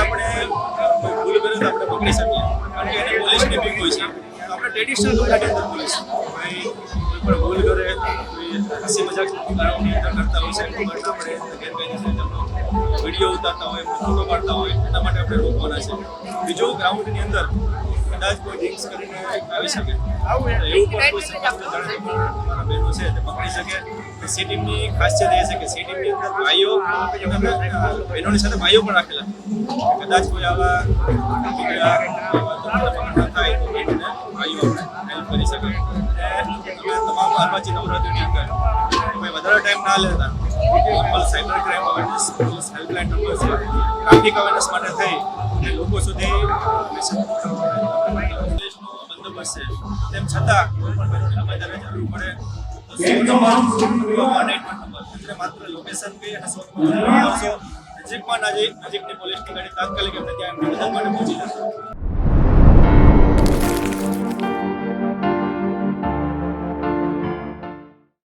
આપણે ભૂલ વિરુદ્ધ આપણે પકડી શકીએ. કારણ કે એને પોલીસની બીક હોય છે. આપણે ટ્રેડિશનલ કપડાની અંદર પોલીસ. કોઈ પણ ભૂલ કરે હસી મજાક કરાવવાની અંદર કરતા હોય છે બટ આપણે ગેરકાયદેસર તેમનો વીડિયો ઉતારતા હોય ફોટો પાડતા હોય, એના માટે આપણે રોકવાના છે. બીજો ગ્રાઉન્ડની અંદર કદાચ કોઈ ડ્રિંક્સ કરીને આવી શકે. એવું પણ કોઈ જાણે છે તે પકડી શકે. સી ટીમની ખાસિયત એ છે કે સી ટીમની અંદર ભાઈઓ બહેનોની સાથે ભાઈઓ પણ રાખેલા. કદાચ કોઈ આવા ભાઈઓ હેલ્પ કરી શકે. અને તમામ અરબાજી નવરાત્રિની અંદર અમે વધારે ટાઈમ ના લેતા, normal cyber crime awareness helpline number છે ટ્રાફિક અવેરનેસ માટે થઈ, અને લોકો સુધી બંદોબસ્ત છે. તેમ છતાં કોઈ પણ જરૂર પડે. માત્ર લોકેશન અને સો નજીકમાં નજીક નજીકની પોલીસની ગાડી તાત્કાલિક એમને ત્યાં મદદ માટે પહોંચી જશે